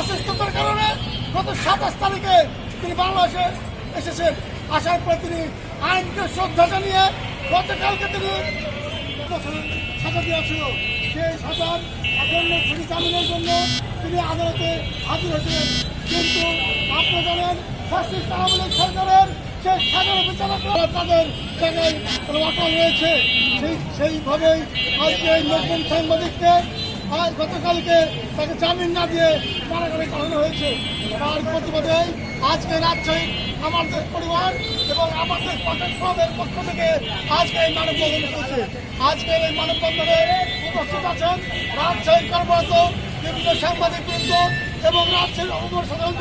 অসুস্থতার কারণে গত সাতাশ তারিখে তিনি বাংলাদেশে এসেছেন। আসার পর তিনি আইনকে শ্রদ্ধা জানিয়ে গতকালকে তিনি সাজা দিয়েছিল সেই সাজার এখন ছুটি জামিনের জন্য তিনি আদালতে হাজির হয়েছিলেন। কিন্তু আপনারা জানেন, ফ্যাসিস্ট আওয়ামী সরকারের সেই সাধারণ বিচারকরা তাদের জায়গায় অটল রয়েছে। সেই সেইভাবেই আজকে নতুন সাংবাদিককে আজ গতকালকে তাকে জামিন না দিয়ে কারাগারে পাঠানো হয়েছে। তার প্রতিবাদে আজকে রাজশাহী আমাদের পরিবার এবং আমাদের পাঠক ক্লাবের পক্ষ থেকে আজকে এই মানববন্ধন হচ্ছে আজকে এই মানববন্ধনে উপস্থিত আছেন রাজশাহী কর্মরত বিভিন্ন সাংবাদিক বৃন্দ এবং রাজশাহীর অবর সাধারণ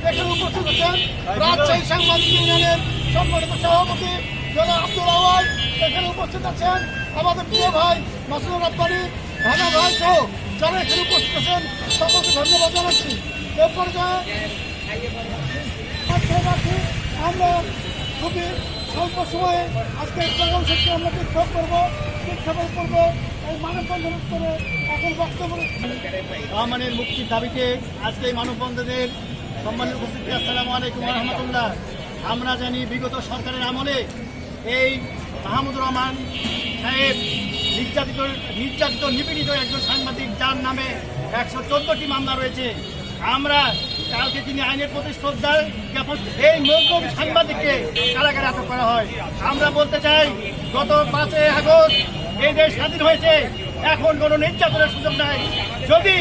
এখানে উপস্থিত আছেন রাজশাহী সাংবাদিক ইউনিয়নের সম্মানিত সভাপতি জনাব আব্দুল আওয়াল এখানে উপস্থিত আছেন আমাদের প্রিয় ভাই মাসুদুর রব্বানি ভাঙা ভাই সহ যারা এখানে উপস্থিত আছেন সকলকে ধন্যবাদ জানাচ্ছি। এ পর্যায়ে আজকে রাখি আমরা খুবই স্বল্প সময়ে আজকে প্রোগ্রাম শেষে আমরা বিক্ষোভ করব, বিক্ষোভের করব এই মানববন্ধন করে এখন বক্তব্য রহমানের মুক্তির দাবিতে আজকে এই মানববন্ধনের সম্মানিত উপস্থিতি, আসসালামু আলাইকুম রহমতুল্লাহ। আমরা জানি বিগত সরকারের আমলে এই মাহমুদুর রহমান সাহেব নির্যাতিত নির্যাতিত, নিপীড়িত একজন সাংবাদিক, যার নামে একশো চোদ্দটি মামলা রয়েছে। আমরা কালকে তিনি আইনের প্রতি শ্রদ্ধা জ্ঞাপন এই মজলুম সাংবাদিককে কারাগারে আটক করা হয়। আমরা বলতে চাই, গত পাঁচই আগস্ট এই দেশ স্বাধীন হয়েছে। এখন কোনো নির্যাতনের সুযোগ নাই। যদি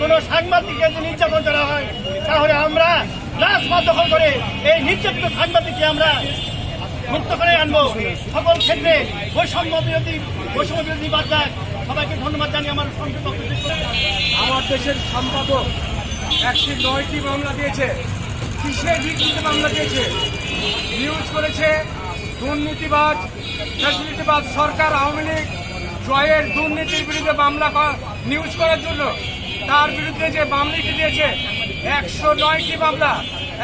কোনো সাংবাদিককে যদি নির্যাতন করা হয়, তাহলে আমরা রাজপথ দখল করে এই নির্যাতিত সাংবাদিককে আমরা মুক্ত করে আনব। সকল ক্ষেত্রে বৈষম্য বিরোধী বৈষম্য বিরোধী বার্তা সবাইকে ধন্যবাদ জানিয়ে আমার আমার দেশের সম্পাদক একশো নয়টি মামলা দিয়েছে কিসের ভিত্তিতে মামলা দিয়েছে? নিউজ করেছে, দুর্নীতিবাজ, ফ্যাসিলিটিবাজ সরকার, আওয়ামী লীগ, জয়ের দুর্নীতির বিরুদ্ধে মামলা নিউজ করার জন্য। তার বিরুদ্ধে যে মামলাটি দিয়েছে, একশো নয়টি মামলা।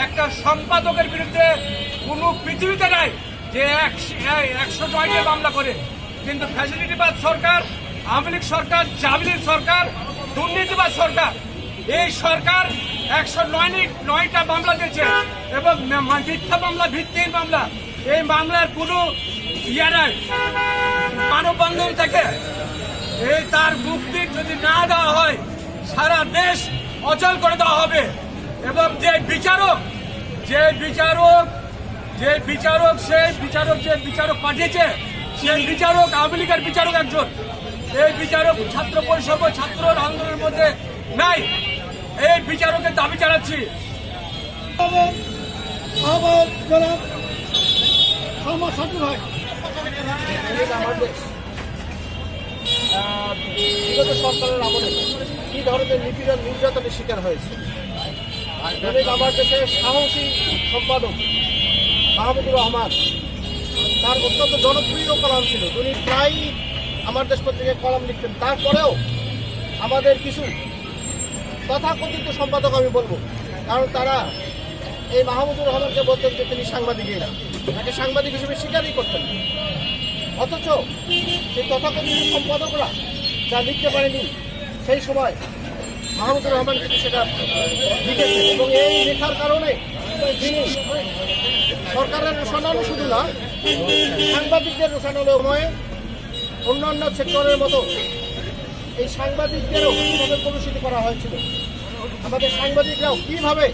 একটা সম্পাদকের বিরুদ্ধে কোনো পৃথিবীতে নাই। যে একশো নয়টি মামলা করে। কিন্তু ফ্যাসিলিটিবাজ সরকার, আওয়ামী লীগ সরকার জামিনের সরকার দুর্নীতিবাজ সরকার, এই সরকার একশো নয় নয়টা মামলা দিয়েছে এবং মিথ্যা মামলা ভিত্তির মামলা। এই মামলার কোনো ইয়ে নাই। মানববন্ধন থেকে এই তার মুক্তি যদি না দেওয়া হয়, সারা দেশ অচল করে দেওয়া হবে। এবং যে বিচারক যে বিচারক যে বিচারক সেই বিচারক যে বিচারক পাঠিয়েছে সেই বিচারক, আওয়ামী লীগের বিচারক একজন। এই বিচারক ছাত্র পরিষদ ছাত্র আন্দোলনের মধ্যে নাই। এই বিচারকের দাবি জানাচ্ছি। আমলে ধরনের নির্যাতনের শিকার হয়েছে? আমার দেশের সাহসী সম্পাদক মাহমুদুর রহমান। তার অত্যন্ত জনপ্রিয় কলাম ছিল। তিনি প্রায় আমার দেশ পত্রিকায় কলাম লিখতেন। তারপরেও আমাদের কিছু তথাকথিত সম্পাদক আমি বলব। কারণ তারা এই মাহমুদুর রহমানকে বলতেন যে তিনি সাংবাদিকই না তাকে সাংবাদিক হিসেবে স্বীকারই করতেন। অথচ সেই তথাকথিত সম্পাদকরা যা লিখতে পারেনি, সেই সময় মাহমুদুর রহমান কিন্তু সেটা লিখেছেন। এবং এই লেখার কারণে সরকারের রোশানালো শুধু না সাংবাদিকদের রোশানালো সময়ে অন্যান্য সেক্টরের মতো এই সাংবাদিকদেরও কীভাবে কলুষিত করা হয়েছিল? আমাদের সাংবাদিকরাও কীভাবে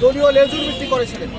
দলীয় লেজুর বৃদ্ধি করেছিলেন?